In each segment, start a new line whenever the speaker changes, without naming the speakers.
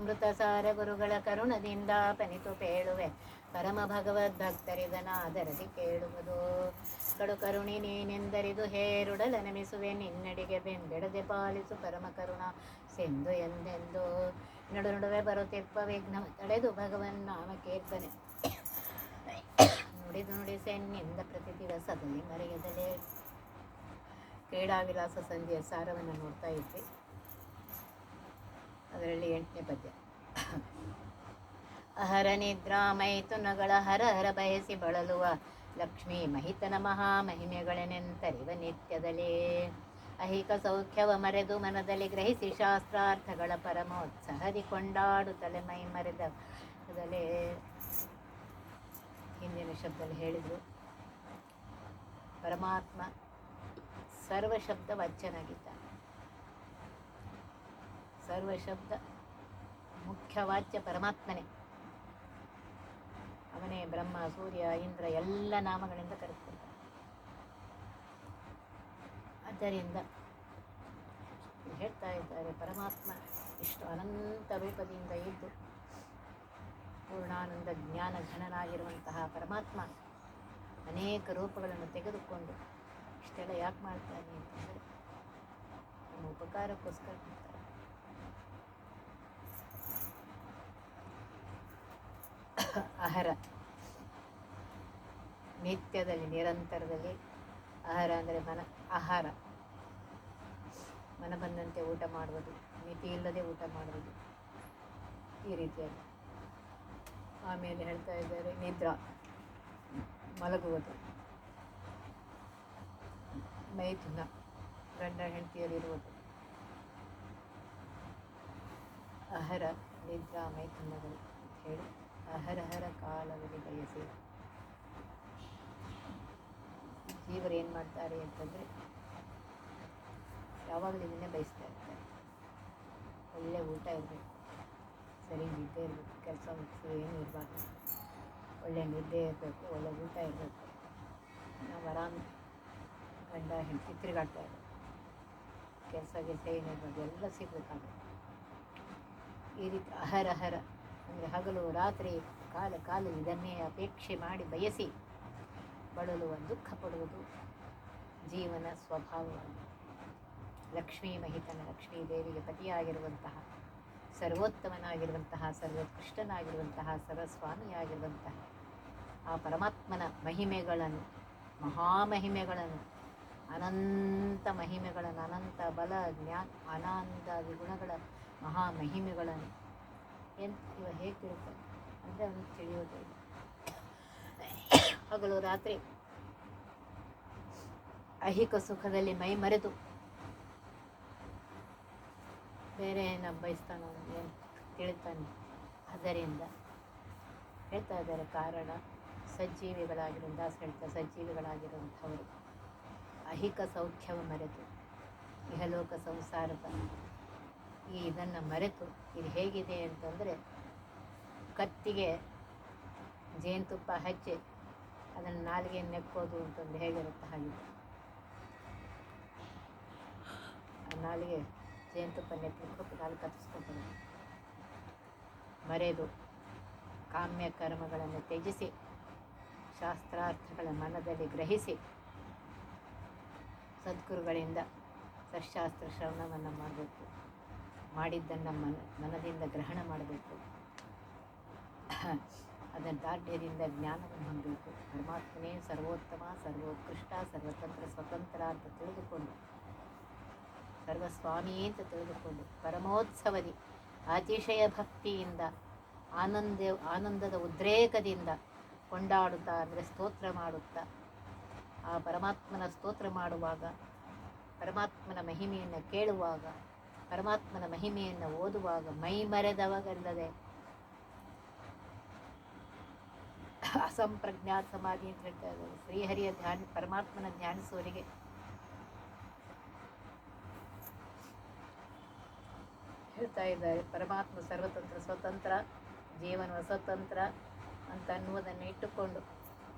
ಅಮೃತ ಸಾರ ಗುರುಗಳ ಕರುಣದಿಂದ ಪನಿತು ಪೇಳುವೆ. ಪರಮ ಭಗವದ್ ಭಕ್ತರಿದನಾದರದಿ ಕೇಳುವುದು. ಕಡು ಕರುಣಿ ನೀನೆಂದರಿದು ಹೇರುಡಲ ನಮಿಸುವೆ ನಿನ್ನಡಿಗೆ ಬೆಂಬೆಡದೆ ಪಾಲಿಸು ಪರಮ ಕರುಣ ಸೆಂದು ಎಂದೆಂದು. ನಡು ನಡುವೆ ಬರುತ್ತಿಪ್ಪ ವಿಘ್ನ ತಡೆದು ಭಗವನ್ ನಾಮ ಕೀರ್ತನೆ ನುಡಿದು ನುಡಿಸೆನ್ನಿಂದ ಪ್ರತಿ ದಿವಸದಲ್ಲಿ ಮರೆಯದಲೇ. ಕ್ರೀಡಾ ವಿಲಾಸ ಸಂಜೆಯ ಸಾರವನ್ನು ನೋಡ್ತಾ ಇದ್ವಿ. ಅದರಲ್ಲಿ ಎಂಟನೇ ಪದ್ಯ. ಅಹರ ನಿದ್ರಾ ಮೈಥುನಗಳ ಹರ ಹರ ಬಯಸಿ ಬಳಲುವ ಲಕ್ಷ್ಮೀ ಮಹಿತನ ಮಹಾ ಮಹಿಮೆಗಳನೆಂತರಿವ ಅಹಿಕ ಸೌಖ್ಯವ ಮರೆದು ಮನದಲ್ಲಿ ಗ್ರಹಿಸಿ ಶಾಸ್ತ್ರಾರ್ಥಗಳ ಪರಮೋತ್ಸಾಹದಿ ಕೊಂಡಾಡುತ್ತಲೆ ಮೈ ಮರೆದಲೇ ಹಿಂದಿನ ಶಬ್ದದಲ್ಲಿ ಹೇಳಿದರು. ಪರಮಾತ್ಮ ಸರ್ವ ಶಬ್ದ ವಾಚ್ಯನಾಗಿದ್ದಾನೆ ಸರ್ವ ಶಬ್ದ ಮುಖ್ಯ ವಾಚ್ಯ ಪರಮಾತ್ಮನೇ. ಅವನೇ ಬ್ರಹ್ಮ, ಸೂರ್ಯ, ಇಂದ್ರ ಎಲ್ಲ ನಾಮಗಳಿಂದ ಕರೆಸ್ಕೊಳ್ತಾನೆ ಆದ್ದರಿಂದ ಹೇಳ್ತಾ ಇದ್ದಾರೆ, ಪರಮಾತ್ಮ ಇಷ್ಟು ಅನಂತ ರೂಪದಿಂದ ಇದ್ದು ಪೂರ್ಣಾನಂದ ಜ್ಞಾನ ಘನನಾಗಿರುವಂತಹ ಪರಮಾತ್ಮ ಅನೇಕ ರೂಪಗಳನ್ನು ತೆಗೆದುಕೊಂಡು ಇಷ್ಟೆಲ್ಲ ಯಾಕೆ ಮಾಡ್ತಾನೆ ಅಂತಂದರೆ, ನಮ್ಮ ಉಪಕಾರಕ್ಕೋಸ್ಕರ ಆಹಾರ. ನಿತ್ಯದಲ್ಲಿ, ನಿರಂತರದಲ್ಲಿ ಆಹಾರ ಅಂದರೆ ಮನ, ಆಹಾರ. ಮನ ಬಂದಂತೆ ಊಟ ಮಾಡುವುದು, ಮಿತಿ ಇಲ್ಲದೆ ಊಟ ಮಾಡುವುದು ಈ ರೀತಿಯಾಗಿ. ಆಮೇಲೆ ಹೇಳ್ತಾ ಇದ್ದಾರೆ, ನಿದ್ರಾ, ಮಲಗುವುದು. ಮೈಥುನ ಗಂಡ ಹೆಂಡತಿಯಲ್ಲಿರುವುದು. ಆಹಾರ, ನಿದ್ರಾ ಮೈಥುನಗಳು ಹೇಳಿ ಅಹರಹರ ಕಾಲದಲ್ಲಿ ಬಯಸಿ ಜೀವರು ಏನು ಮಾಡ್ತಾರೆ ಅಂತಂದರೆ ಯಾವಾಗಲೂ ಇದನ್ನೇ ಬಯಸ್ತಾ ಇರ್ತಾರೆ. ಒಳ್ಳೆ ಊಟ ಇರಬೇಕು, ಸರಿ ನಿದ್ದೆ ಇರಬೇಕು, ಕೆಲಸ ಮುಗಿಸಿ ಏನು ಇರಬಾರ್ದು. ಒಳ್ಳೆ ನಿದ್ದೆ ಇರಬೇಕು, ಒಳ್ಳೆ ಊಟ ಇರಬೇಕು. ನಾವು ಆರಾಮ ಗಂಡ ಹೆಂಡತಿ ತಿರುಗಾಡ್ತಾ ಇರಬೇಕು. ಕೆಲಸ ಗಿಲ್ಸ ಏನಿರ್ಬೋದು ಎಲ್ಲ ಸಿಗಬೇಕಾಗುತ್ತೆ. ಈ ರೀತಿ ಅಹರಹರ ಅಂದರೆ ಹಗಲು ರಾತ್ರಿ ಕಾಲ ಕಾಲ ಇದನ್ನೇ ಅಪೇಕ್ಷೆ ಮಾಡಿ ಬಯಸಿ ಬಳಲುವ ದುಃಖ ಪಡುವುದು ಜೀವನ ಸ್ವಭಾವವನ್ನು. ಲಕ್ಷ್ಮೀ ಮಹಿತನ ಲಕ್ಷ್ಮೀ ದೇವಿಗೆ ಪತಿಯಾಗಿರುವಂತಹ, ಸರ್ವೋತ್ತಮನಾಗಿರುವಂತಹ, ಸರ್ವೋತ್ಕೃಷ್ಟನಾಗಿರುವಂತಹ, ಸರ್ವಸ್ವಾಮಿಯಾಗಿರುವಂತಹ ಆ ಪರಮಾತ್ಮನ ಮಹಿಮೆಗಳನ್ನು, ಮಹಾಮಹಿಮೆಗಳನ್ನು, ಅನಂತ ಮಹಿಮೆಗಳನ್ನು, ಅನಂತ ಬಲ, ಜ್ಞಾನ, ಅನಂತ ಗುಣಗಳ ಮಹಾ ಎಂತ ಇವ ಹೇಗೆ ತಿಳ್ಕೊಂಡು ಅಂದರೆ ಅವನಿಗೆ ತಿಳಿಯೋದೇ ಇಲ್ಲ. ಹಗಲು ರಾತ್ರಿ ಐಹಿಕ ಸುಖದಲ್ಲಿ ಮೈ ಮರೆತು ಬೇರೆ ಏನು ಬಯಸ್ತಾನೋ ಏನು ತಿಳಿತಾನೆ. ಅದರಿಂದ ಹೇಳ್ತಾ ಇದ್ದಾರೆ ಕಾರಣ ಸಜ್ಜೀವಿಗಳಾಗಿರೋ ದಾಸ ಹೇಳ್ತಾ ಸಜ್ಜೀವಿಗಳಾಗಿರುವಂಥವರು. ಐಹಿಕ ಸೌಖ್ಯವ ಮರೆತು, ಇಹಲೋಕ ಸಂಸಾರದ ಈ ಇದನ್ನು ಮರೆತು ಇದು ಹೇಗಿದೆ ಅಂತಂದರೆ ಕತ್ತಿಗೆ ಜೇನುತುಪ್ಪ ಹಚ್ಚಿ ಅದನ್ನು ನಾಲಿಗೆ ನೆಕ್ಕೋದು ಅಂತಂದು ಹೇಗಿರುತ್ತೆ ಹಾಗೆ. ನಾಲಿಗೆ ಜೇನುತುಪ್ಪ ನೆಕ್ಲಿಕ್ಕೆ ನಾಲ್ಕು ಕತ್ತಿಸ್ಕೊತಾರೆ ಮರೆದು ಕಾಮ್ಯ ಕರ್ಮಗಳನ್ನು ತ್ಯಜಿಸಿ, ಶಾಸ್ತ್ರಾರ್ಥಗಳ ಮನದಲ್ಲಿ ಗ್ರಹಿಸಿ, ಸದ್ಗುರುಗಳಿಂದ ಸಶಾಸ್ತ್ರ ಶ್ರವಣವನ್ನು ಮಾಡಬೇಕು. ಮಾಡಿದ್ದನ್ನು ಮನ, ಮನದಿಂದ ಗ್ರಹಣ ಮಾಡಬೇಕು. ಅದರ ದಾರ್ಢ್ಯದಿಂದ ಜ್ಞಾನವನ್ನು ಹೊಂದಬೇಕು. ಪರಮಾತ್ಮನೇ ಸರ್ವೋತ್ತಮ, ಸರ್ವೋತ್ಕೃಷ್ಟ, ಸರ್ವತಂತ್ರ, ಸ್ವತಂತ್ರ ಅಂತ ತಿಳಿದುಕೊಂಡು, ಸರ್ವಸ್ವಾಮಿ ಅಂತ ತಿಳಿದುಕೊಂಡು, ಪರಮೋತ್ಸವದಿ, ಅತಿಶಯ ಭಕ್ತಿಯಿಂದ, ಆನಂದ, ಆನಂದದ ಉದ್ರೇಕದಿಂದ ಕೊಂಡಾಡುತ್ತಾ ಅಂದರೆ ಸ್ತೋತ್ರ ಮಾಡುತ್ತಾ, ಆ ಪರಮಾತ್ಮನ ಸ್ತೋತ್ರ ಮಾಡುವಾಗ, ಪರಮಾತ್ಮನ ಮಹಿಮೆಯನ್ನು ಕೇಳುವಾಗ ಪರಮಾತ್ಮನ ಮಹಿಮೆಯನ್ನು ಓದುವಾಗ ಮೈ ಮರೆದವಾಗಲ್ಲದೆ ಅಸಂಪ್ರಜ್ಞಾತ ಸಮಾಧಿ ಅಂತ ಹೇಳ್ತಾ ಇದ್ದಾರೆ. ಶ್ರೀಹರಿಯ ಧ್ಯಾನ, ಪರಮಾತ್ಮನ ಧ್ಯಾನಿಸುವವರಿಗೆ. ಹೇಳ್ತಾ ಇದ್ದಾರೆ, ಪರಮಾತ್ಮ ಸರ್ವತಂತ್ರ, ಸ್ವತಂತ್ರ, ಜೀವನ ಸ್ವತಂತ್ರ ಅಂತ ಅನ್ನುವುದನ್ನು ಇಟ್ಟುಕೊಂಡು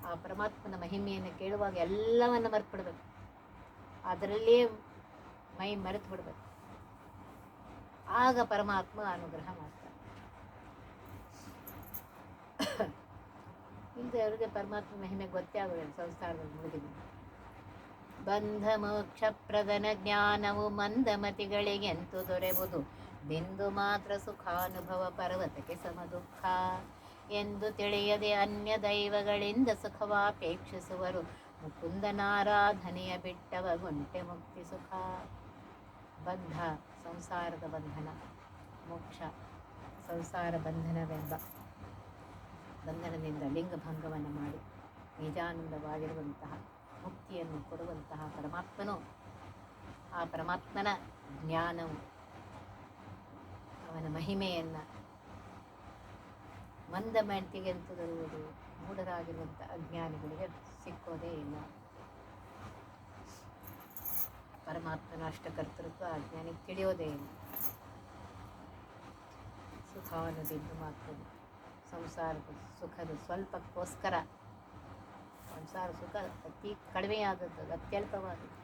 ಆ ಪರಮಾತ್ಮನ ಮಹಿಮೆಯನ್ನು ಕೇಳುವಾಗ ಎಲ್ಲವನ್ನು ಮರೆತು ಬಿಡಬೇಕು ಅದರಲ್ಲೇ ಮೈ ಮರೆತು ಬಿಡಬೇಕು ಆಗ ಪರಮಾತ್ಮ ಅನುಗ್ರಹ ಮಾಡ್ತಾನೆ. ಇಲ್ಲದೆ ಅವರಿಗೆ ಪರಮಾತ್ಮ ಮಹಿಮೆ ಗೊತ್ತೇ ಆಗೋದಿಲ್ಲ ಸಂಸಾರದಲ್ಲಿ ಮುಗಿದು ಬಂಧ ಮೋಕ್ಷ ಪ್ರದನ ಜ್ಞಾನವು ಮಂದಮತಿಗಳಿಗೆಂತೂ ದೊರೆಬಹುದು ಬಿಂದು ಮಾತ್ರ ಸುಖಾನುಭವ ಪರ್ವತಕ್ಕೆ ಸಮ ದುಃಖ ಎಂದು ತಿಳಿಯದೆ ಅನ್ಯ ದೈವಗಳಿಂದ ಸುಖವಾಪೇಕ್ಷಿಸುವರು. ಮುಕುಂದನಾರಾಧನೆಯ ಬಿಟ್ಟವ ಗುಂಟೆ ಮುಕ್ತಿ ಸುಖ. ಬಂಧ, ಸಂಸಾರದ ಬಂಧನ, ಮೋಕ್ಷ, ಸಂಸಾರ ಬಂಧನವೆಂಬ ಬಂಧನದಿಂದ ಲಿಂಗಭಂಗವನ್ನು ಮಾಡಿ ನಿಜಾನಂದವಾಗಿರುವಂತಹ ಮುಕ್ತಿಯನ್ನು ಕೊಡುವಂತಹ ಪರಮಾತ್ಮನು. ಆ ಪರಮಾತ್ಮನ ಜ್ಞಾನವು ಅವನ ಮಹಿಮೆಯನ್ನು ಮಂದ ಮೆಂಟಿಗೆಂತು ದೊರೆಯುವುದು ಮೂಢರಾಗಿರುವಂಥ ಅಜ್ಞಾನಿಗಳಿಗೆ ಸಿಕ್ಕೋದೇ ಇಲ್ಲ. ಪರಮಾತ್ಮನ ಅಷ್ಟಕರ್ತೃತ್ವ ಅಜ್ಞಾನಿಗೆ ತಿಳಿಯೋದೇ ಇಲ್ಲ. ಸುಖವನ್ನು ಅನ್ನೋದಿದ್ದು ಮಾತ್ರ ಸಂಸಾರದ ಸುಖದ ಸ್ವಲ್ಪಕ್ಕೋಸ್ಕರ ಸಂಸಾರ ಸುಖ ಅತಿ ಕಡಿಮೆಯಾದದ್ದು, ಅತ್ಯಲ್ಪವಾದದ್ದು.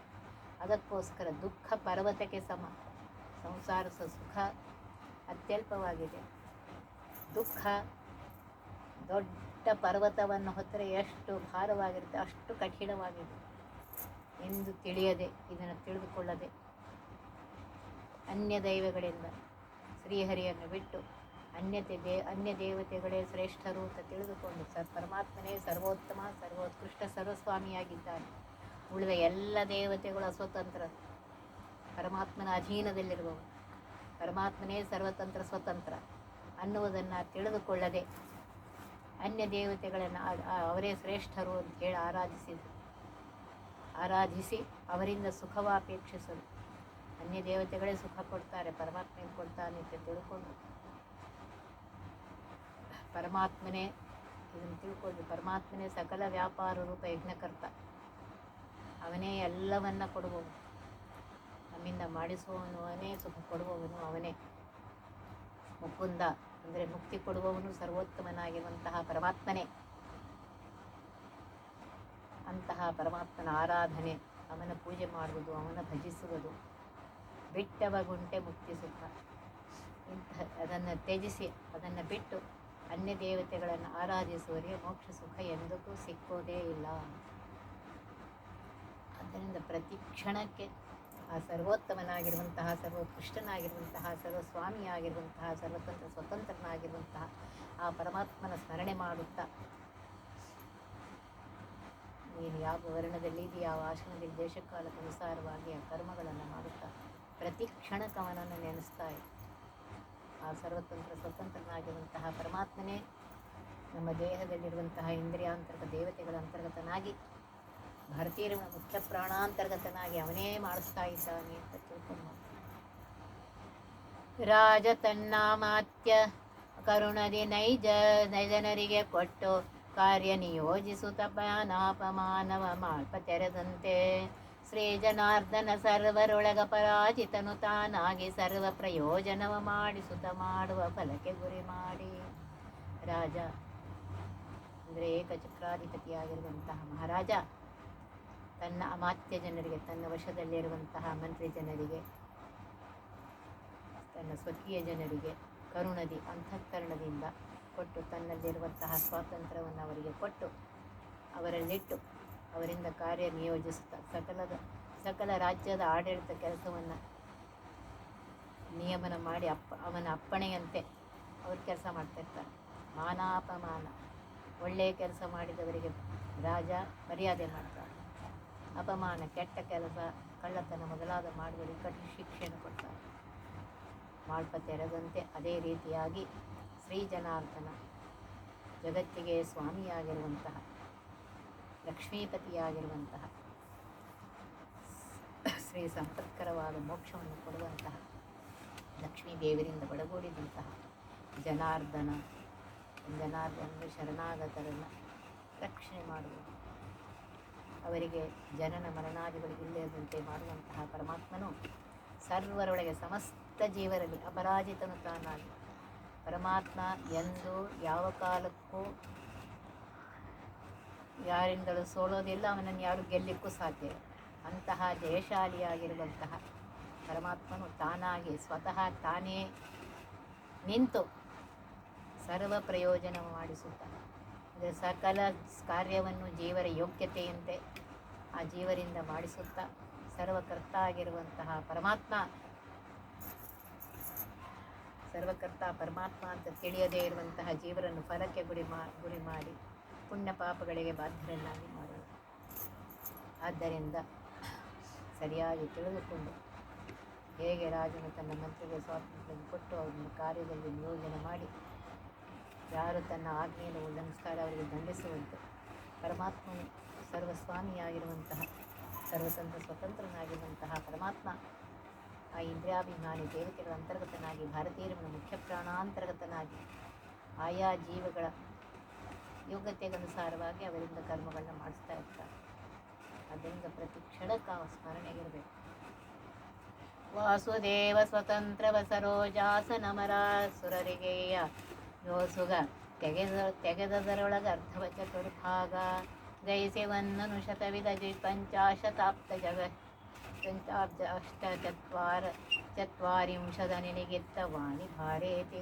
ಅದಕ್ಕೋಸ್ಕರ ದುಃಖ ಪರ್ವತಕ್ಕೆ ಸಮ. ಸಂಸಾರ ಸುಖ ಅತ್ಯಲ್ಪವಾಗಿದೆ. ದುಃಖ ದೊಡ್ಡ ಪರ್ವತವನ್ನು ಹೊತ್ತರೆ ಎಷ್ಟು ಭಾರವಾಗಿರುತ್ತೆ, ಅಷ್ಟು ಕಠಿಣವಾಗಿದೆ ಎಂದು ತಿಳಿಯದೆ, ಇದನ್ನು ತಿಳಿದುಕೊಳ್ಳದೆ. ಅನ್ಯ ದೈವಗಳಿಂದ ಶ್ರೀಹರಿಯನ್ನು ಬಿಟ್ಟು ಅನ್ಯತೆ ದೇ, ಅನ್ಯ ದೇವತೆಗಳೇ ಶ್ರೇಷ್ಠರು ಅಂತ ತಿಳಿದುಕೊಂಡು ಸರ್, ಪರಮಾತ್ಮನೇ ಸರ್ವೋತ್ತಮ, ಸರ್ವೋತ್ಕೃಷ್ಟ, ಸರ್ವಸ್ವಾಮಿಯಾಗಿದ್ದಾನೆ. ಉಳಿದ ಎಲ್ಲ ದೇವತೆಗಳು ಅಸ್ವತಂತ್ರ ಪರಮಾತ್ಮನ ಅಧೀನದಲ್ಲಿರುವವು ಪರಮಾತ್ಮನೇ ಸರ್ವತಂತ್ರ, ಸ್ವತಂತ್ರ ಅನ್ನುವುದನ್ನು ತಿಳಿದುಕೊಳ್ಳದೆ ಅನ್ಯ ದೇವತೆಗಳನ್ನು ಅವರೇ ಶ್ರೇಷ್ಠರು ಅಂತ ಹೇಳಿ ಆರಾಧಿಸಿದರು. ಆರಾಧಿಸಿ ಅವರಿಂದ ಸುಖವಾಪೇಕ್ಷಿಸಲು ಅನ್ಯ ದೇವತೆಗಳೇ ಸುಖ ಕೊಡ್ತಾರೆ, ಪರಮಾತ್ಮ ಕೊಡ್ತಾನೆ ಅಂತ ತಿಳ್ಕೊಂಡು. ಪರಮಾತ್ಮನೇ ಇದನ್ನು ತಿಳ್ಕೊಂಡು, ಪರಮಾತ್ಮನೇ ಸಕಲ ವ್ಯಾಪಾರ ರೂಪ ಯಜ್ಞಕರ್ತ. ಅವನೇ ಎಲ್ಲವನ್ನ ಕೊಡುವವನು. ನಮ್ಮಿಂದ ಮಾಡಿಸುವವನು ಅವನೇ, ಸುಖ ಕೊಡುವವನು ಅವನೇ. ಮುಕುಂದ ಅಂದರೆ ಮುಕ್ತಿ ಕೊಡುವವನು ಸರ್ವೋತ್ತಮನಾಗಿರುವಂತಹ ಪರಮಾತ್ಮನೇ. ಅಂತಹ ಪರಮಾತ್ಮನ ಆರಾಧನೆ, ಅವನ ಪೂಜೆ ಮಾಡುವುದು, ಅವನ ಭಜಿಸುವುದು, ಬಿಟ್ಟವ ಗುಂಟೆ ಮುಕ್ತಿ ಸುಖ. ಇಂತಹ ಅದನ್ನು ತ್ಯಜಿಸಿ, ಅದನ್ನು ಬಿಟ್ಟು ಅನ್ಯ ದೇವತೆಗಳನ್ನು ಆರಾಧಿಸುವವರಿಗೆ ಮೋಕ್ಷ ಸುಖ ಎಂದಕ್ಕೂ ಸಿಕ್ಕೋದೇ ಇಲ್ಲ. ಆದ್ದರಿಂದ ಪ್ರತಿ ಕ್ಷಣಕ್ಕೆ ಆ ಸರ್ವೋತ್ತಮನಾಗಿರುವಂತಹ, ಸರ್ವೋತ್ಕೃಷ್ಟನಾಗಿರುವಂತಹ, ಸರ್ವಸ್ವಾಮಿಯಾಗಿರುವಂತಹ, ಸರ್ವತಂತ್ರ ಸ್ವತಂತ್ರನಾಗಿರುವಂತಹ ಆ ಪರಮಾತ್ಮನ ಸ್ಮರಣೆ ಮಾಡುತ್ತಾ ನೀನು ಯಾವ ವರ್ಣದಲ್ಲಿ ಯಾವ ಆಶ್ರಮದಲ್ಲಿ ದೇಶಕಾಲಕ್ಕನುಸಾರವಾಗಿ ಆ ಕರ್ಮಗಳನ್ನು ಮಾಡುತ್ತಾ, ಪ್ರತಿ ಕ್ಷಣಕ್ಕೆ ಅವನನ್ನು ನೆನೆಸ್ತಾ. ಆ ಸರ್ವತಂತ್ರ ಸ್ವತಂತ್ರನಾಗಿರುವಂತಹ ಪರಮಾತ್ಮನೇ ನಮ್ಮ ದೇಹದಲ್ಲಿರುವಂತಹ ಇಂದ್ರಿಯಾಂತರ್ಗ ದೇವತೆಗಳ ಅಂತರ್ಗತನಾಗಿ, ಭಾರತೀಯರ ಮುಖ್ಯ ಪ್ರಾಣಾಂತರ್ಗತನಾಗಿ ಅವನೇ ಮಾಡಿಸ್ತಾ ಇದ್ದಾನೆ ಅಂತ ತಿಳ್ಕೊಂಡು ರಾಜ ತನ್ನಾಮಾತ್ಯ ಕರುಣದಿ ನೈಜ ನೈಜನರಿಗೆ ಕೊಟ್ಟು ಕಾರ್ಯ ನಿಯೋಜಿಸುತ್ತ ಪಾನಾಪಮಾನವ ಮಾಲ್ಪ ತೆರೆದಂತೆ ಶ್ರೀ ಜನಾರ್ದನ ಸರ್ವರೊಳಗ ಪರಾಜಿತನು ತಾನಾಗಿ ಸರ್ವ ಪ್ರಯೋಜನವ ಮಾಡಿಸುತ್ತ ಮಾಡುವ ಫಲಕ್ಕೆ ಗುರಿ ಮಾಡಿ ರಾಜ ಅಂದರೆ ಏಕಚಕ್ರಾಧಿಪತಿಯಾಗಿರುವಂತಹ ಮಹಾರಾಜ, ತನ್ನ ಅಮಾತ್ಯ ಜನರಿಗೆ, ತನ್ನ ವಶದಲ್ಲಿರುವಂತಹ ಮಂತ್ರಿ ಜನರಿಗೆ, ತನ್ನ ಸ್ವಕೀಯ ಜನರಿಗೆ ಕರುಣದಿ, ಅಂತಃಕರಣದಿಂದ ಕೊಟ್ಟು ತನ್ನಲ್ಲಿರುವಂತಹ ಸ್ವಾತಂತ್ರ್ಯವನ್ನು ಅವರಿಗೆ ಕೊಟ್ಟು ಅವರಲ್ಲಿಟ್ಟು ಅವರಿಂದ ಕಾರ್ಯ ನಿಯೋಜಿಸುತ್ತಾ ಸಕಲದ, ಸಕಲ ರಾಜ್ಯದ ಆಡಳಿತ ಕೆಲಸವನ್ನು ನಿಯಮನ ಮಾಡಿ ಅಪ್ಪ, ಅವನ ಅಪ್ಪಣೆಯಂತೆ ಅವರು ಕೆಲಸ ಮಾಡ್ತಿರ್ತಾರೆ ಮಾನಾಪಮಾನ. ಒಳ್ಳೆಯ ಕೆಲಸ ಮಾಡಿದವರಿಗೆ ರಾಜ ಮರ್ಯಾದೆ ಮಾಡ್ತಾರೆ ಅಪಮಾನ, ಕೆಟ್ಟ ಕೆಲಸ, ಕಳ್ಳತನ ಮೊದಲಾದ ಮಾಡುವವರಿಗೆ ಕಠಿಣ ಶಿಕ್ಷೆಯನ್ನು ಕೊಡ್ತಾರೆ ಮಾಳ್ಪ ತೆರೆದಂತೆ ಅದೇ ರೀತಿಯಾಗಿ ಶ್ರೀ ಜನಾರ್ದನ ಜಗತ್ತಿಗೆ ಸ್ವಾಮಿಯಾಗಿರುವಂತಹ, ಲಕ್ಷ್ಮೀಪತಿಯಾಗಿರುವಂತಹ, ಶ್ರೀ ಸಂಪತ್ಕರವಾದ ಮೋಕ್ಷವನ್ನು ಕೊಡುವಂತಹ ಲಕ್ಷ್ಮೀ ದೇವರಿಂದ ಬಡಗೂಡಿದಂತಹ ಜನಾರ್ದನ ಜನಾರ್ದನ ಶರಣಾಗತರನ್ನು ರಕ್ಷಣೆ ಮಾಡುವುದು. ಅವರಿಗೆ ಜನನ ಮರಣಾದಿಗಳು ಇಲ್ಲದಂತೆ ಮಾಡುವಂತಹ ಪರಮಾತ್ಮನು ಸರ್ವರೊಳಗೆ ಸಮಸ್ತ ಜೀವರಲ್ಲಿ ಅಪರಾಜಿತನು ತಾನಾಗಿ. ಪರಮಾತ್ಮ ಎಂದು ಯಾವ ಕಾಲಕ್ಕೂ ಯಾರಿಂದಲೂ ಸೋಲೋದಿಲ್ಲ, ಅವನನ್ನು ಯಾರು ಗೆಲ್ಲಿಕ್ಕೂ ಸಾಧ್ಯ ಅಂತಹ ಜಯಶಾಲಿಯಾಗಿರುವಂತಹ ಪರಮಾತ್ಮನು ತಾನಾಗಿ ಸ್ವತಃ ತಾನೇ ನಿಂತು ಸರ್ವ ಪ್ರಯೋಜನ ಮಾಡಿಸುತ್ತಾನೆ. ಅಂದರೆ ಸಕಲ ಕಾರ್ಯವನ್ನು ಜೀವರ ಯೋಗ್ಯತೆಯಂತೆ ಆ ಜೀವರಿಂದ ಮಾಡಿಸುತ್ತಾ, ಸರ್ವಕರ್ತ ಆಗಿರುವಂತಹ ಪರಮಾತ್ಮ ಸರ್ವಕರ್ತ ಪರಮಾತ್ಮ ಅಂತ ತಿಳಿಯದೇ ಇರುವಂತಹ ಜೀವರನ್ನು ಫಲಕ್ಕೆ ಗುರಿ ಮಾ, ಗುರಿ ಮಾಡಿ ಪುಣ್ಯ ಪಾಪಗಳಿಗೆ ಬಾಧ್ಯರನ್ನಾಗಿ ಮಾಡುವುದು ಆದ್ದರಿಂದ ಸರಿಯಾಗಿ ತಿಳಿದುಕೊಂಡು ಹೇಗೆ ರಾಜನು ತನ್ನ ಮಂತ್ರಿಗೆ ಸ್ವಾತಂತ್ರ್ಯ ಕೊಟ್ಟು ಅವರನ್ನು ಕಾರ್ಯದಲ್ಲಿ ನಿಯೋಜನೆ ಮಾಡಿ ಯಾರು ತನ್ನ ಆಜ್ಞೆಯನ್ನು ಉಲ್ಲಂಘಿಸ್ತಾರೆ ಅವರಿಗೆ ದಂಡಿಸುವಂತೆ ಪರಮಾತ್ಮನು ಸರ್ವಸ್ವಾಮಿಯಾಗಿರುವಂತಹ ಸರ್ವತಂತ್ರ ಸ್ವತಂತ್ರನಾಗಿರುವಂತಹ ಪರಮಾತ್ಮ ಆ ಇಂದ್ರಿಯಾಭಿಮಾನಿ ದೇವತೆಗಳ ಅಂತರ್ಗತನಾಗಿ ಭಾರತೀಯರ ಮುಖ್ಯ ಪ್ರಾಣಾಂತರ್ಗತನಾಗಿ ಆಯಾ ಜೀವಗಳ ಯೋಗ್ಯತೆಗನುಸಾರವಾಗಿ ಅವರಿಂದ ಕರ್ಮಗಳನ್ನ ಮಾಡಿಸ್ತಾ ಇರ್ತಾರೆ. ಅದರಿಂದ ಪ್ರತಿ ಕ್ಷಣಕ್ಕೆ ಸ್ಮರಣೆಗಿರಬೇಕು. ವಾಸುದೇವ ಸ್ವತಂತ್ರವ ಸರೋಜಾಸನಮರ ಸುರರಿಗೆಯ ಯೋಸುಗ ತೆಗೆದ ತೆಗೆದದರೊಳಗ ಅರ್ಥವ ಚತುರ್ಭಾಗ, ಗೈಸಿವನ್ನನು ಶತವಿಧ ಜಿ ಪಂಚಾಶತಾಪ್ತ ಜಗ ಪಂಚಾಬ್ಜ ಅಷ್ಟ ಚತ್ವಾರ ಚತ್ವಾರಿಂಶದ ನಿನಗೆತ್ತ ವಾಣಿ ಭಾರೇತಿ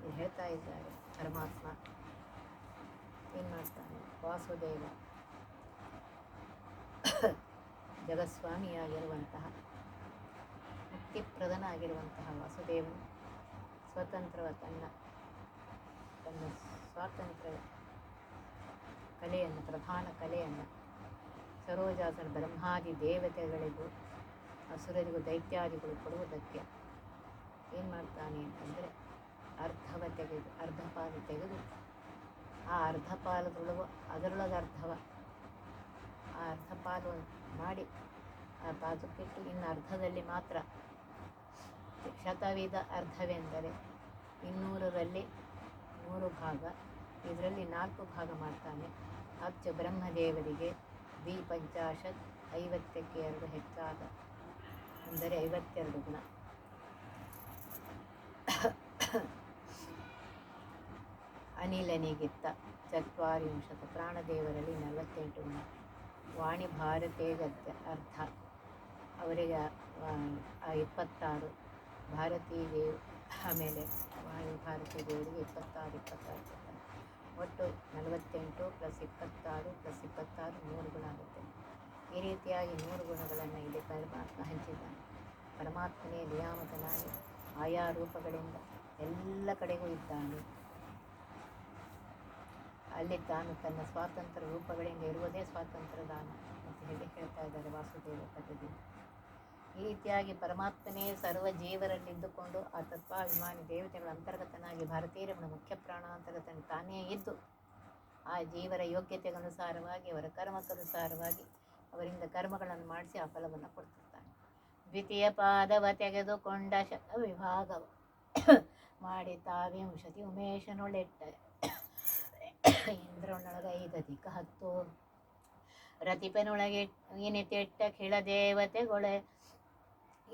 ಇದು ಹೇಳ್ತಾ ಇದ್ದಾರೆ ಪರಮಾತ್ಮ ಏನು ಮಾಡ್ತಾನೆ ವಾಸುದೇವ ಜಗಸ್ವಾಮಿಯಾಗಿರುವಂತಹ, ಮುಕ್ತಿಪ್ರದನಾಗಿರುವಂತಹ ವಾಸುದೇವನು ಸ್ವತಂತ್ರವ ತನ್ನ ತನ್ನ ಸ್ವಾತಂತ್ರ್ಯ ಕಲೆಯನ್ನು, ಪ್ರಧಾನ ಕಲೆಯನ್ನು ಸರೋಜಾಸನ ಬ್ರಹ್ಮಾದಿ ದೇವತೆಗಳಿಗೂ, ಅಸುರರಿಗೂ ದೈತ್ಯಾದಿಗಳು ಕೊಡುವುದಕ್ಕೆ ಏನು ಮಾಡ್ತಾನೆ ಅಂತಂದರೆ ಅರ್ಧವ ತೆಗೆದು ಅರ್ಧ ಪಾಲು ತೆಗೆದು, ಆ ಅರ್ಧ ಪಾಲದೊಳಗು ಅದರೊಳಗೆ ಅರ್ಧವ, ಆ ಅರ್ಧ ಪಾಲು ಮಾಡಿ ಆ ಪಾದಕ್ಕಿಟ್ಟು ಇನ್ನು ಅರ್ಧದಲ್ಲಿ ಮಾತ್ರ ಶತವಿಧ ಅರ್ಧವೆಂದರೆ ಇನ್ನೂರರಲ್ಲಿ ಮೂರು ಭಾಗ, ಇದರಲ್ಲಿ ನಾಲ್ಕು ಭಾಗ ಮಾಡ್ತಾನೆ. ಅಚ್ಚ ಬ್ರಹ್ಮದೇವರಿಗೆ ದ್ವಿ ಪಂಚಾಶತ್ ಐವತ್ತಕ್ಕೆ ಎರಡು ಹೆಚ್ಚಾದ, ಅಂದರೆ ಐವತ್ತೆರಡು ಗುಣ. ಅನಿಲನಿಗಿತ್ತ ಚತ್ವಾರಿಂಶತ ಪ್ರಾಣದೇವರಲ್ಲಿ ನಲವತ್ತೆಂಟು ಗುಣ. ವಾಣಿ ಭಾರತೇ ಗದ್ಯ ಅರ್ಧ ಅವರಿಗೆ ಇಪ್ಪತ್ತಾರು. ಭಾರತೀ ದೇವ್, ಆಮೇಲೆ ವಾಣಿ ಭಾರತೀ ದೇವರಿಗೆ ಇಪ್ಪತ್ತಾರು ಇಪ್ಪತ್ತಾರು. ಒಟ್ಟು ನಲವತ್ತೆಂಟು ಪ್ಲಸ್ ಇಪ್ಪತ್ತಾರು ಪ್ಲಸ್ ಇಪ್ಪತ್ತಾರು ನೂರು ಗುಣ ಆಗುತ್ತೆ. ಈ ರೀತಿಯಾಗಿ ನೂರು ಗುಣಗಳನ್ನು ಇಲ್ಲಿ ಪರಮಾತ್ಮ ಹಂಚಿದ್ದಾನೆ. ಪರಮಾತ್ಮನೇ ನಿಯಾಮಕನಾಗಿ ಆಯಾ ರೂಪಗಳಿಂದ ಎಲ್ಲ ಕಡೆಗೂ ಇದ್ದಾನೆ. ಅಲ್ಲಿ ತಾನು ತನ್ನ ಸ್ವಾತಂತ್ರ್ಯ ರೂಪಗಳಿಂದ ಇರುವುದೇ ಸ್ವಾತಂತ್ರ್ಯ ದಾನ ಅಂತ ಹೇಳಿ ಹೇಳ್ತಾ ಇದ್ದಾರೆ ವಾಸುದೇವ ಪದ್ಧತಿ ರೀತಿಯಾಗಿ ಪರಮಾತ್ಮನೇ ಸರ್ವ ಜೀವರಲ್ಲಿದ್ದುಕೊಂಡು ಆ ತತ್ವಾಭಿಮಾನಿ ದೇವತೆಗಳ ಅಂತರ್ಗತನಾಗಿ ಭಾರತೀಯರ ಮುಖ್ಯ ಪ್ರಾಣಾಂತರ್ಗತ ತಾನೇ ಇದ್ದು ಆ ಜೀವರ ಯೋಗ್ಯತೆಗನುಸಾರವಾಗಿ, ಅವರ ಕರ್ಮಕ್ಕನುಸಾರವಾಗಿ ಅವರಿಂದ ಕರ್ಮಗಳನ್ನು ಮಾಡಿಸಿ ಆ ಫಲವನ್ನು ಕೊಡ್ತಿರ್ತಾನೆ. ದ್ವಿತೀಯ ಪಾದವ ತೆಗೆದುಕೊಂಡ ಶತ ವಿಭಾಗವ ಮಾಡಿ ತಾವಿಂಶತಿ ಉಮೇಶನೊಳೆಟ್ಟ ಇಂದ್ರನೊಳಗ ಐದಧಿಕ ಹತ್ತು ರತಿಪನೊಳಗೆ ಇನಿತೆಟ್ಟ ಖಿಳ ದೇವತೆಗೊಳೆ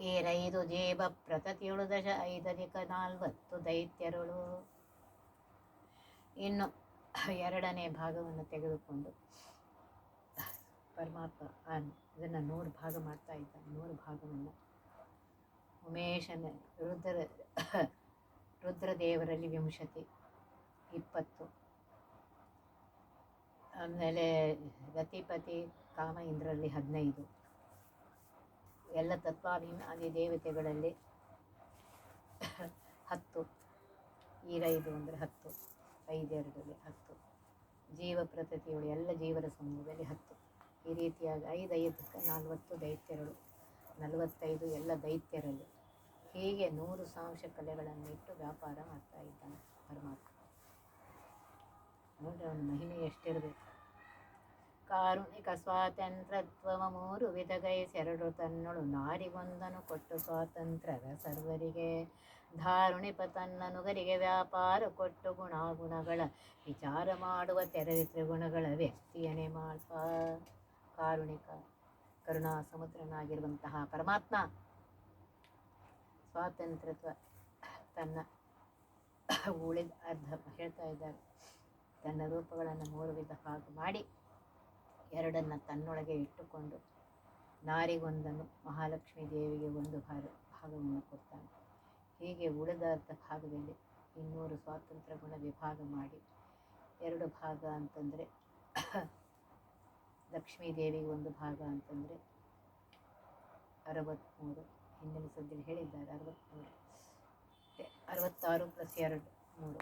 ಏರೈದು ಜೇಬ ಪ್ರತತಿಯೊಳು ದಶ ಐದಧಿಕ ನಾಲ್ವತ್ತು ದೈತ್ಯರುಳು. ಇನ್ನು ಎರಡನೇ ಭಾಗವನ್ನು ತೆಗೆದುಕೊಂಡು ಪರಮಾತ್ಮ ಇದನ್ನು ನೂರು ಭಾಗ ಮಾಡ್ತಾ ಇದ್ದಾನೆ ನೂರು ಭಾಗವನ್ನು. ಉಮೇಶನ ರುದ್ರ ರುದ್ರದೇವರಲ್ಲಿ ವಿಂಶತಿ, ಇಪ್ಪತ್ತು. ಆಮೇಲೆ ರತಿಪತಿ ಕಾಮ ಇಂದ್ರಲ್ಲಿ ಹದಿನೈದು. ಎಲ್ಲ ತತ್ವಾಭಿಮಾನಿ ದೇವತೆಗಳಲ್ಲಿ ಹತ್ತು, ಈರೈದು ಅಂದರೆ ಹತ್ತು ಐದೆರಡಲ್ಲಿ ಹತ್ತು, ಜೀವ ಪ್ರತತಿಗಳು ಎಲ್ಲ ಜೀವರ ಸಮೂಹದಲ್ಲಿ ಹತ್ತು. ಈ ರೀತಿಯಾಗಿ ಐದು ಐದಕ್ಕೆ ನಲವತ್ತು ದೈತ್ಯಗಳು ನಲವತ್ತೈದು ಎಲ್ಲ ದೈತ್ಯರಲ್ಲಿ ಹೀಗೆ ನೂರು ಸಾಂಶ ಕಲೆಗಳನ್ನು ಇಟ್ಟು ವ್ಯಾಪಾರ ಮಾಡ್ತಾ ಇದ್ದಾನೆ ಪರಮಾತ್ಮ. ನೋಡ್ರಿ ಅವನ ಮಹಿಮೆ ಎಷ್ಟಿರಬೇಕು. ಕಾರುಣಿಕ ಸ್ವಾತಂತ್ರ್ಯತ್ವಮೂರು ವಿಧಗೈ ಸೆರಡು ತನ್ನಳು ನಾರಿಗೊಂದನು ಕೊಟ್ಟು ಸ್ವಾತಂತ್ರ್ಯದ ಸರ್ವರಿಗೆ. ಧಾರುಣಿಪ ತನ್ನ ನುಗರಿಗೆ ವ್ಯಾಪಾರ ಕೊಟ್ಟು ಗುಣಾಗುಣಗಳ ವಿಚಾರ ಮಾಡುವ ತೆರವಿತ್ರ ಗುಣಗಳ ವ್ಯಕ್ತಿಯನೇ ಮಾಡುವ ಕಾರುಣಿಕ ಕರುಣಾ ಸಮುದ್ರನಾಗಿರುವಂತಹ ಪರಮಾತ್ಮ. ಸ್ವಾತಂತ್ರ್ಯತ್ವ, ತನ್ನ ಉಳಿದ ಅರ್ಧ ಹೇಳ್ತಾ ಇದ್ದಾರೆ. ತನ್ನ ರೂಪಗಳನ್ನು ಮೂರು ವಿಧ ಹಾಗೆ ಮಾಡಿ. ಎರಡನ್ನು ತನ್ನೊಳಗೆ ಇಟ್ಟುಕೊಂಡು ನಾರಿಗೊಂದನ್ನು ಮಹಾಲಕ್ಷ್ಮೀ ದೇವಿಗೆ ಒಂದು ಭಾಗ, ಭಾಗವನ್ನು ಕೊಡ್ತಾನೆ. ಹೀಗೆ ಉಳಿದ ಭಾಗದಲ್ಲಿ ಇನ್ನೂರು ಸ್ವಾತಂತ್ರ್ಯ ಗುಣ ವಿಭಾಗ ಮಾಡಿ ಎರಡು ಭಾಗ ಅಂತಂದರೆ ಲಕ್ಷ್ಮೀ ದೇವಿಗೆ ಒಂದು ಭಾಗ ಅಂತಂದರೆ ಅರವತ್ತ್ಮೂರು ಹಿಂದಿನ ಸದ್ಯದಲ್ಲಿ ಹೇಳಿದ್ದಾರೆ ಅರವತ್ತ್ಮೂರು ಅರವತ್ತಾರು ಪ್ಲಸ್ ಎರಡು ಮೂರು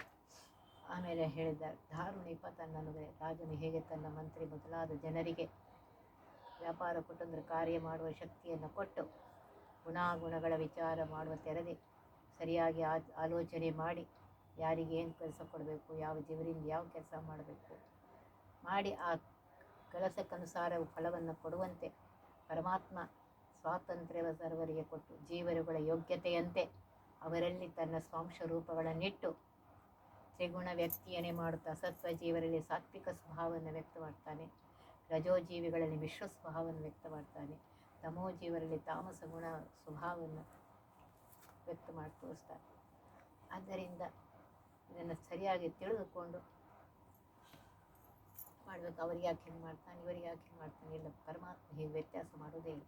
ಆಮೇಲೆ ಹೇಳಿದ ಧಾರುಣಿಪ ತನ್ನನುವೆ ರಾಜನು ಹೇಗೆ ತನ್ನ ಮಂತ್ರಿ ಮೊದಲಾದ ಜನರಿಗೆ ವ್ಯಾಪಾರ ಕುಟುಂಬ ಕಾರ್ಯ ಮಾಡುವ ಶಕ್ತಿಯನ್ನು ಕೊಟ್ಟು ಗುಣಾಗುಣಗಳ ವಿಚಾರ ಮಾಡುವ ತೆರೆದೆ ಸರಿಯಾಗಿ ಆಲೋಚನೆ ಮಾಡಿ ಯಾರಿಗೆ ಏನು ಕೆಲಸ ಕೊಡಬೇಕು, ಯಾವ ಜೀವರಿಂದ ಯಾವ ಕೆಲಸ ಮಾಡಬೇಕು, ಮಾಡಿ ಆ ಕೆಲಸಕ್ಕನುಸಾರ ಫಲವನ್ನು ಕೊಡುವಂತೆ ಪರಮಾತ್ಮ ಸ್ವಾತಂತ್ರ್ಯವ ಸರ್ವರಿಗೆ ಕೊಟ್ಟು ಜೀವರುಗಳ ಯೋಗ್ಯತೆಯಂತೆ ಅವರಲ್ಲಿ ತನ್ನ ಸ್ವಾಂಶ ರೂಪಗಳನ್ನಿಟ್ಟು ತ್ರಿಗುಣ ವ್ಯಕ್ತಿಯನ್ನೇ ಮಾಡುತ್ತಾ ಸತ್ವ ಜೀವರಲ್ಲಿ ಸಾತ್ವಿಕ ಸ್ವಭಾವವನ್ನು ವ್ಯಕ್ತ ಮಾಡ್ತಾನೆ ರಜೋಜೀವಿಗಳಲ್ಲಿ ಮಿಶ್ರ ಸ್ವಭಾವವನ್ನು ವ್ಯಕ್ತ ಮಾಡ್ತಾನೆ ತಮೋ ಜೀವರಲ್ಲಿ ತಾಮಸ ಗುಣ ಸ್ವಭಾವವನ್ನು ವ್ಯಕ್ತ ಮಾಡಿ ಆದ್ದರಿಂದ ಇದನ್ನು ಸರಿಯಾಗಿ ತಿಳಿದುಕೊಂಡು ಮಾಡಬೇಕು. ಅವ್ರಿಗೆ ಯಾಕೆ ಮಾಡ್ತಾನೆ? ಇವರಿಗೆ ಯಾಕೆ ಮಾಡ್ತಾನೆ? ಇಲ್ಲ, ಪರಮಾತ್ಮ ಹೀಗೆ ವ್ಯತ್ಯಾಸ ಮಾಡೋದೇ ಇಲ್ಲ.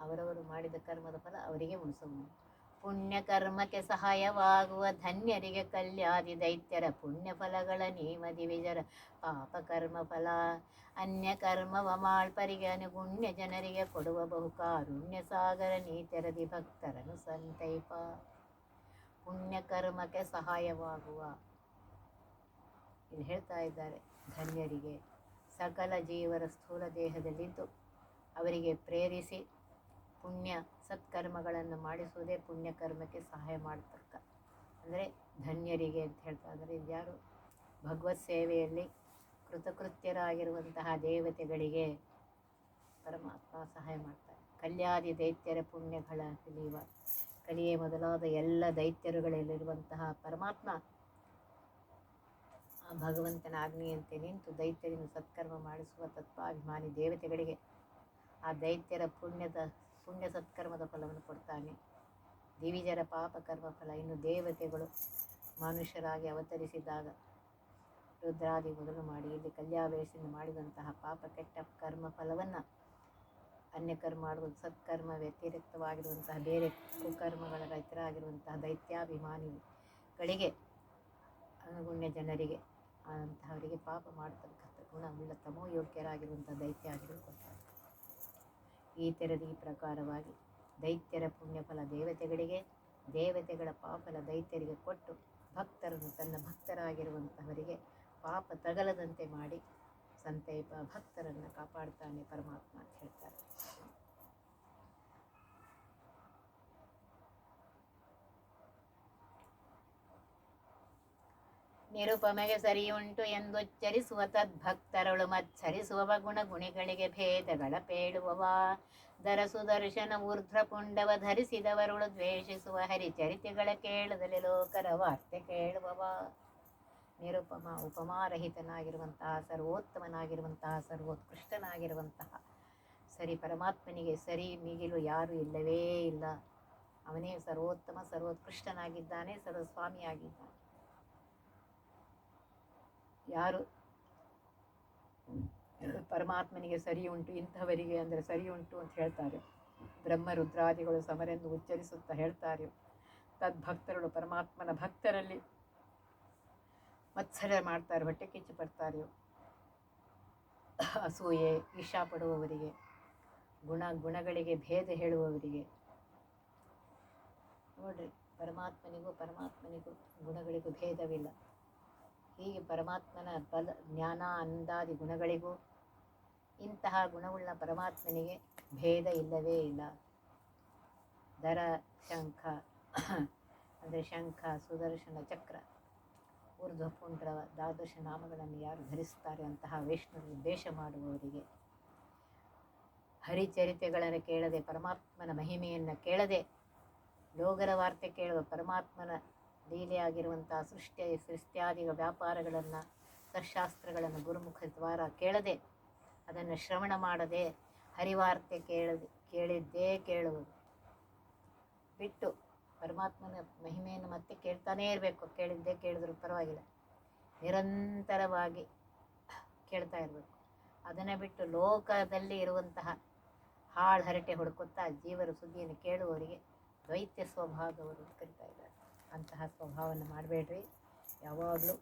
ಅವರವರು ಮಾಡಿದ ಕರ್ಮದ ಫಲ ಅವರಿಗೆ ಉಣಿಸೋನು ಪುಣ್ಯ ಕರ್ಮಕ್ಕೆ ಸಹಾಯವಾಗುವ ಧನ್ಯರಿಗೆ ಕಲ್ಯಾದಿ ದೈತ್ಯರ ಪುಣ್ಯ ಫಲಗಳ ನೇಮದಿ ವಿಜರ ಪಾಪ ಕರ್ಮ ಫಲ. ಅನ್ಯ ಕರ್ಮವ ಮಾಳ್ಪರಿಗೆ ಅನುಗುಣ್ಯ ಜನರಿಗೆ ಕೊಡುವ ಬಹುಕಾರುಣ್ಯ ಸಾಗರ ನೀತೆರದಿ ಭಕ್ತರನು ಸಂತೈಪ. ಪುಣ್ಯ ಕರ್ಮಕ್ಕೆ ಸಹಾಯವಾಗುವ. ಇಲ್ಲಿ ಹೇಳ್ತಾ ಇದ್ದಾರೆ ಧನ್ಯರಿಗೆ ಸಕಲ ಜೀವರ ಸ್ಥೂಲ ದೇಹದಲ್ಲಿದ್ದು ಅವರಿಗೆ ಪ್ರೇರಿಸಿ ಪುಣ್ಯ ಸತ್ಕರ್ಮಗಳನ್ನು ಮಾಡಿಸುವುದೇ ಪುಣ್ಯಕರ್ಮಕ್ಕೆ ಸಹಾಯ ಮಾಡತಕ್ಕ. ಅಂದರೆ ಧನ್ಯರಿಗೆ ಅಂತ ಹೇಳ್ತಾ ಅಂದರೆ ಯಾರು? ಭಗವತ್ ಸೇವೆಯಲ್ಲಿ ಕೃತಕೃತ್ಯರಾಗಿರುವಂತಹ ದೇವತೆಗಳಿಗೆ ಪರಮಾತ್ಮ ಸಹಾಯ ಮಾಡ್ತಾರೆ. ಕಲ್ಯಾದಿ ದೈತ್ಯರ ಪುಣ್ಯಗಳ ಕಲಿಯುವ ಕಲಿಯೇ ಮೊದಲಾದ ಎಲ್ಲ ದೈತ್ಯರುಗಳಲ್ಲಿರುವಂತಹ ಪರಮಾತ್ಮ, ಆ ಭಗವಂತನ ಆಜ್ಞೆಯಂತೆ ನಿಂತು ದೈತ್ಯರಿಂದ ಸತ್ಕರ್ಮ ಮಾಡಿಸುವ ತತ್ವಾಭಿಮಾನಿ ದೇವತೆಗಳಿಗೆ ಆ ದೈತ್ಯರ ಪುಣ್ಯದ ಪುಣ್ಯ ಸತ್ಕರ್ಮದ ಫಲವನ್ನು ಕೊಡ್ತಾನೆ. ದಿವಿಜರ ಪಾಪ ಕರ್ಮ ಫಲ. ಇನ್ನು ದೇವತೆಗಳು ಮನುಷ್ಯರಾಗಿ ಅವತರಿಸಿದಾಗ ರುದ್ರಾದಿ ಮೊದಲು ಮಾಡಿ, ಇಲ್ಲಿ ಕಲ್ಯಾವೇಶದಿಂದ ಮಾಡಿದಂತಹ ಪಾಪ ಕೆಟ್ಟ ಕರ್ಮ ಫಲವನ್ನು ಅನ್ಯಕರ್ಮ ಮಾಡುವುದು ಸತ್ಕರ್ಮ ವ್ಯತಿರಿಕ್ತವಾಗಿರುವಂತಹ, ಬೇರೆ ಕುಕರ್ಮಗಳ ರೈತರಾಗಿರುವಂತಹ ದೈತ್ಯಾಭಿಮಾನಿಗಳಿಗೆ, ಅನುಗುಣ್ಯ ಜನರಿಗೆ ಅಂತಹವರಿಗೆ ಪಾಪ ಮಾಡತಕ್ಕಂಥ ಗುಣವುಳ್ಳ ತಮೋ ಯೋಗ್ಯರಾಗಿರುವಂಥ ದೈತ್ಯಾದಿಗಳು ಕೊಡ್ತಾರೆ. ಈ ತೆರೆದ ಈ ಪ್ರಕಾರವಾಗಿ ದೈತ್ಯರ ಪುಣ್ಯಫಲ ದೇವತೆಗಳಿಗೆ, ದೇವತೆಗಳ ಪಾಪಲ ದೈತ್ಯರಿಗೆ ಕೊಟ್ಟು ಭಕ್ತರನ್ನು ತನ್ನ ಭಕ್ತರಾಗಿರುವಂತಹವರಿಗೆ ಪಾಪ ತಗಲದಂತೆ ಮಾಡಿ ಸಂತೈಪ ಭಕ್ತರನ್ನು ಕಾಪಾಡ್ತಾನೆ ಪರಮಾತ್ಮ ಅಂತ ಹೇಳ್ತಾರೆ. ನಿರುಪಮೆಗೆ ಸರಿಯುಂಟು ಎಂದುಚ್ಚರಿಸುವ ತದ್ಭಕ್ತರಳು ಮಚ್ಚರಿಸುವವ ಗುಣ ಗುಣಿಗಳಿಗೆ ಭೇದಗಳ ಪೇಳುವವ. ಧರಸು ದರ್ಶನ ಊರ್ಧ್ವ ಪುಂಡವ ಧರಿಸಿದವರುಳು ದ್ವೇಷಿಸುವ ಹರಿಚರಿತೆಗಳ ಕೇಳದಲ್ಲಿ ಲೋಕರ ವಾರ್ತೆ ಕೇಳುವವ. ನಿರುಪಮ ಉಪಮಾರಹಿತನಾಗಿರುವಂತಹ ಸರ್ವೋತ್ತಮನಾಗಿರುವಂತಹ ಸರ್ವೋತ್ಕೃಷ್ಟನಾಗಿರುವಂತಹ ಸರಿ ಪರಮಾತ್ಮನಿಗೆ ಸರಿ ಮಿಗಿಲು ಯಾರೂ ಇಲ್ಲವೇ ಇಲ್ಲ. ಅವನೇ ಸರ್ವೋತ್ತಮ, ಸರ್ವೋತ್ಕೃಷ್ಟನಾಗಿದ್ದಾನೆ, ಸರ್ವಸ್ವಾಮಿಯಾಗಿದ್ದಾನೆ. ಯಾರು? ಪರಮಾತ್ಮನಿಗೆ ಸರಿ ಉಂಟು, ಇಂಥವರಿಗೆ ಅಂದರೆ ಸರಿ ಉಂಟು ಅಂತ ಹೇಳ್ತಾರೆ. ಬ್ರಹ್ಮ ರುದ್ರಾದಿಗಳು ಸಮರೆಂದು ಉಚ್ಚರಿಸುತ್ತಾ ಹೇಳ್ತಾರೆ. ತದ್ಭಕ್ತರುಗಳು ಪರಮಾತ್ಮನ ಭಕ್ತರಲ್ಲಿ ಮತ್ಸರ ಮಾಡ್ತಾರೆ, ಹೊಟ್ಟೆ ಕಿಚ್ಚು ಬರ್ತಾರೆ ಅಸೂಯೆ ಈಶಾ ಪಡುವವರಿಗೆ, ಗುಣ, ಗುಣಗಳಿಗೆ ಭೇದ ಹೇಳುವವರಿಗೆ. ನೋಡ್ರಿ, ಪರಮಾತ್ಮನಿಗೂ ಪರಮಾತ್ಮನಿಗೂ ಗುಣಗಳಿಗೂ ಭೇದವಿಲ್ಲ. ಹೀಗೆ ಪರಮಾತ್ಮನ ಬಲ ಜ್ಞಾನ, ಅಂದಾದಿ ಗುಣಗಳಿಗೂ ಇಂತಹ ಗುಣವುಳ್ಳ ಪರಮಾತ್ಮನಿಗೆ ಭೇದ ಇಲ್ಲವೇ ಇಲ್ಲ. ದರ, ಶಂಖ, ಅಂದರೆ ಶಂಖ, ಸುದರ್ಶನ ಚಕ್ರ ಊರ್ಧ್ವ ಪುಂಡ್ರ ದ್ವಾದಶ ನಾಮಗಳನ್ನು ಯಾರು ಧರಿಸ್ತಾರೆ ಅಂತಹ ವೈಷ್ಣವರು ಉದ್ದೇಶ ಮಾಡುವವರಿಗೆ ಹರಿಚರಿತೆಗಳನ್ನು ಕೇಳದೆ ಪರಮಾತ್ಮನ ಮಹಿಮೆಯನ್ನು ಕೇಳದೆ ಲೋಗರ ವಾರ್ತೆ ಕೇಳುವ ಪರಮಾತ್ಮನ ಲೀಲೆಯಾಗಿರುವಂತಹ ಸೃಷ್ಟಿ ಸೃಷ್ಟಿಯಾದಿ ವ್ಯಾಪಾರಗಳನ್ನು, ಸಶಾಸ್ತ್ರಗಳನ್ನು ಗುರುಮುಖ ದ್ವಾರ ಕೇಳದೆ, ಅದನ್ನು ಶ್ರವಣ ಮಾಡದೆ, ಹರಿವಾರ್ತೆ ಕೇಳದೆ, ಕೇಳಿದ್ದೇ ಕೇಳುವುದು. ಬಿಟ್ಟು ಪರಮಾತ್ಮನ ಮಹಿಮೆಯನ್ನು ಮತ್ತೆ ಕೇಳ್ತಾನೇ ಇರಬೇಕು. ಕೇಳಿದ್ದೇ ಕೇಳಿದ್ರೂ ಪರವಾಗಿಲ್ಲ. ನಿರಂತರವಾಗಿ ಕೇಳ್ತಾ ಇರಬೇಕು. ಅದನ್ನು ಬಿಟ್ಟು ಲೋಕದಲ್ಲಿ ಇರುವಂತಹ ಹಾಳು ಹರಟೆ ಹುಡುಕುತ್ತಾ ಜೀವರ ಸುದ್ದಿಯನ್ನು ಕೇಳುವವರಿಗೆ ದ್ವೈತ್ಯ ಸ್ವಭಾವದವರು ಕರಿತಾ ಇದ್ದಾರೆ. ಅಂತಹ ಸ್ವಭಾವವನ್ನು ಮಾಡಬೇಡ್ರಿ. ಯಾವಾಗಲೂ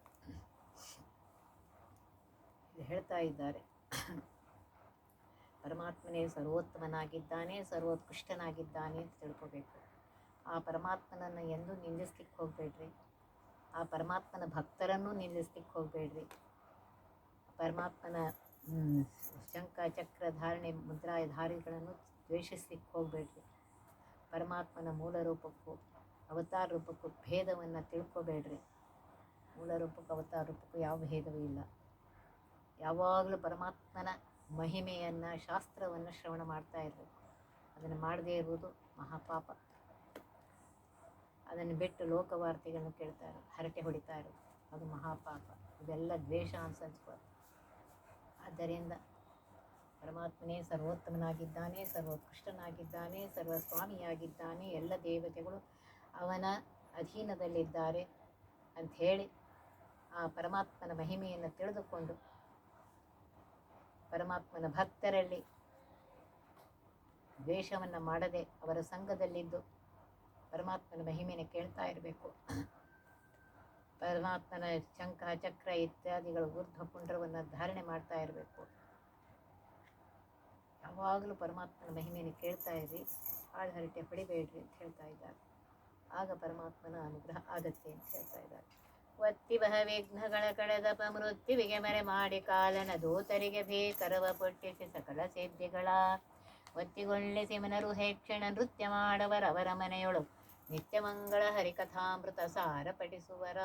ಹೇಳ್ತಾ ಇದ್ದಾರೆ. ಪರಮಾತ್ಮನೇ ಸರ್ವೋತ್ತಮನಾಗಿದ್ದಾನೆ, ಸರ್ವೋತ್ಕೃಷ್ಟನಾಗಿದ್ದಾನೆ ಅಂತ ತಿಳ್ಕೊಬೇಕು. ಆ ಪರಮಾತ್ಮನನ್ನು ಎಂದೂ ನಿಂದಿಸ್ಲಿಕ್ಕೆ ಹೋಗಬೇಡ್ರಿ. ಆ ಪರಮಾತ್ಮನ ಭಕ್ತರನ್ನು ನಿಲ್ಲಿಸ್ಲಿಕ್ಕೆ ಹೋಗಬೇಡ್ರಿ. ಪರಮಾತ್ಮನ ಶಂಕ ಚಕ್ರ ಧಾರಣೆ, ಮುದ್ರಾಯ ಧಾರಿಗಳನ್ನು ದ್ವೇಷಿಸ್ಲಿಕ್ಕೆ ಹೋಗಬೇಡ್ರಿ. ಪರಮಾತ್ಮನ ಮೂಲ ರೂಪಕ್ಕೂ ಅವತಾರ ರೂಪಕ್ಕೂ ಭೇದವನ್ನು ತಿಳ್ಕೊಬೇಡ್ರಿ. ಮೂಲ ರೂಪಕ್ಕೂ ಅವತಾರ ರೂಪಕ್ಕೂ ಯಾವ ಭೇದವೂ ಇಲ್ಲ. ಯಾವಾಗಲೂ ಪರಮಾತ್ಮನ ಮಹಿಮೆಯನ್ನು, ಶಾಸ್ತ್ರವನ್ನು ಶ್ರವಣ ಮಾಡ್ತಾ ಇರಬೇಕು. ಅದನ್ನು ಮಾಡದೇ ಇರುವುದು ಮಹಾಪಾಪ. ಅದನ್ನು ಬಿಟ್ಟು ಲೋಕವಾರ್ತೆಗಳನ್ನು ಕೇಳ್ತಾರೆ ಹರಟೆ ಹೊಡಿತಾ ಇರೋದು, ಅದು ಮಹಾಪಾಪ. ಇದೆಲ್ಲ ದ್ವೇಷ ಅನ್ಸನ್ಸ್ಬಾರ್ದು ಆದ್ದರಿಂದ ಪರಮಾತ್ಮನೇ ಸರ್ವೋತ್ತಮನಾಗಿದ್ದಾನೆ, ಸರ್ವೋತ್ಕೃಷ್ಟನಾಗಿದ್ದಾನೆ, ಸರ್ವಸ್ವಾಮಿಯಾಗಿದ್ದಾನೆ, ಎಲ್ಲ ದೇವತೆಗಳು ಅವನ ಅಧೀನದಲ್ಲಿದ್ದಾರೆ ಅಂಥೇಳಿ ಆ ಪರಮಾತ್ಮನ ಮಹಿಮೆಯನ್ನು ತಿಳಿದುಕೊಂಡು ಪರಮಾತ್ಮನ ಭಕ್ತರಲ್ಲಿ ದ್ವೇಷವನ್ನು ಮಾಡದೆ ಅವರ ಸಂಘದಲ್ಲಿದ್ದು ಪರಮಾತ್ಮನ ಮಹಿಮೆಯನ್ನು ಕೇಳ್ತಾ ಇರಬೇಕು. ಪರಮಾತ್ಮನ ಶಂಖ, ಚಕ್ರ ಇತ್ಯಾದಿಗಳು ಊರ್ಧ್ವ ಪುಂಡ್ರವನ್ನು ಧಾರಣೆ ಮಾಡ್ತಾ ಇರಬೇಕು. ಯಾವಾಗಲೂ ಪರಮಾತ್ಮನ ಮಹಿಮೆಯನ್ನು ಕೇಳ್ತಾ ಇರ್ರಿ ಹಾಳು ಹರಟೆ ಅಂತ ಹೇಳ್ತಾ ಇದ್ದಾರೆ. ಆಗ ಪರಮಾತ್ಮನ ಅನುಗ್ರಹ ಆಗತ್ತೆ ಅಂತ ಹೇಳ್ತಾ ಇದ್ದಾರೆ. ಒತ್ತಿ ಬಹ ವಿಘ್ನಗಳ ಕಳೆದಪ ಮೃತ್ಯುವಿಗೆ ಮರೆ ಮಾಡಿ ಕಾಲನ ದೂತರಿಗೆ ಭೀಕರವ ಪೊಟ್ಟಿಸಿ ಸಕಲ ಸಿದ್ಧಿಗಳ. ಒತ್ತಿಗೊಳ್ಳಿಸಿ ಮನರು ಹೇಕ್ಷಣ ನೃತ್ಯ ಮಾಡವರವರ ಮನೆಯೊಳು ನಿತ್ಯ ಮಂಗಳ ಹರಿಕಥಾಮೃತ ಸಾರ ಪಠಿಸುವರ